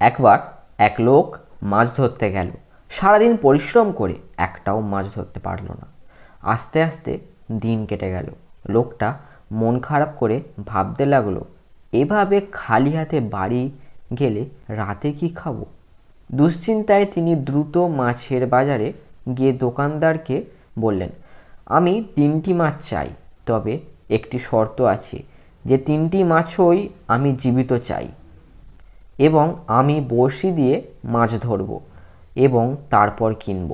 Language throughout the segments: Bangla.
একবার এক লোক মাছ ধরতে গেল। সারাদিন পরিশ্রম করে একটাও মাছ ধরতে পারল না। আস্তে আস্তে দিন কেটে গেল। লোকটা মন খারাপ করে ভাবতে লাগল, এভাবে খালি হাতে বাড়ি গেলে রাতে কি খাব? দুশ্চিন্তায় তিনি দ্রুত মাছের বাজারে গিয়ে দোকানদারকে বললেন, আমি তিনটি মাছ চাই, তবে একটি শর্ত আছে, যে তিনটি মাছই আমি জীবিত চাই। এবং আমি বড়শি দিয়ে মাছ ধরব এবং তারপর কিনব।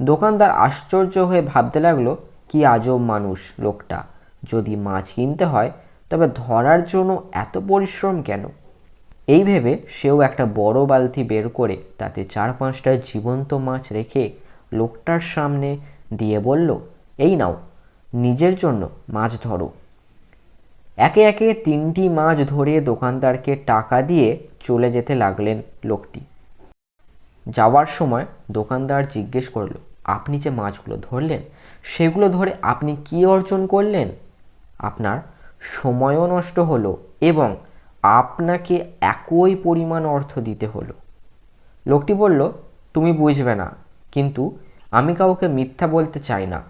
দোকানদার আশ্চর্য হয়ে ভাবতে লাগল, কি আজব মানুষ লোকটা। যদি মাছ কিনতে হয়, তবে ধরার জন্য এত পরিশ্রম কেন? এই ভেবে সেও একটা বড় বালতি বের করে তাতে চার পাঁচটা জীবন্ত মাছ রেখে লোকটার সামনে দিয়ে বলল, এই নাও, নিজের জন্য মাছ ধরো। একে একে তিনটি মাছ ধরে দোকানদারকে টাকা দিয়ে চলে যেতে লাগলেন লোকটি। যাওয়ার সময় দোকানদার জিজ্ঞেস করল, আপনি যে মাছগুলো ধরলেন, সেগুলো ধরে আপনি কি অর্জন করলেন? আপনার সময়ও নষ্ট হলো এবং আপনাকে একই পরিমাণ অর্থ দিতে হলো। লোকটি বলল, তুমি বুঝবে না, কিন্তু আমি কাউকে মিথ্যা বলতে চাই না।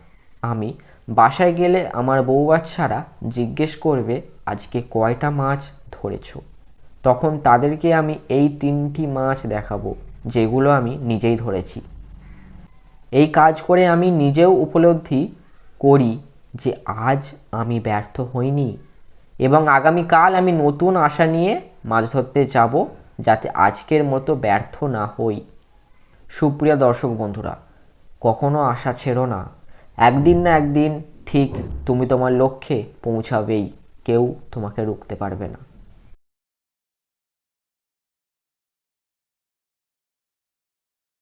আমি বাসায় গেলে আমার বউ বাচ্চারা জিজ্ঞেস করবে, আজকে কয়টা মাছ ধরেছো? তখন তাদেরকে আমি এই তিনটি মাছ দেখাবো, যেগুলো আমি নিজেই ধরেছি। এই কাজ করে আমি নিজেও উপলব্ধি করি যে আজ আমি ব্যর্থ হইনি এবং আগামীকাল আমি নতুন আশা নিয়ে মাছ ধরতে যাব যাতে আজকের মতো ব্যর্থ না হই। সুপ্রিয় দর্শক বন্ধুরা, কখনো আশা ছেড়ো না। একদিন না একদিন ঠিক তুমি তোমার লক্ষ্যে পৌঁছাবেই। কেউ তোমাকে রুখতে পারবে না।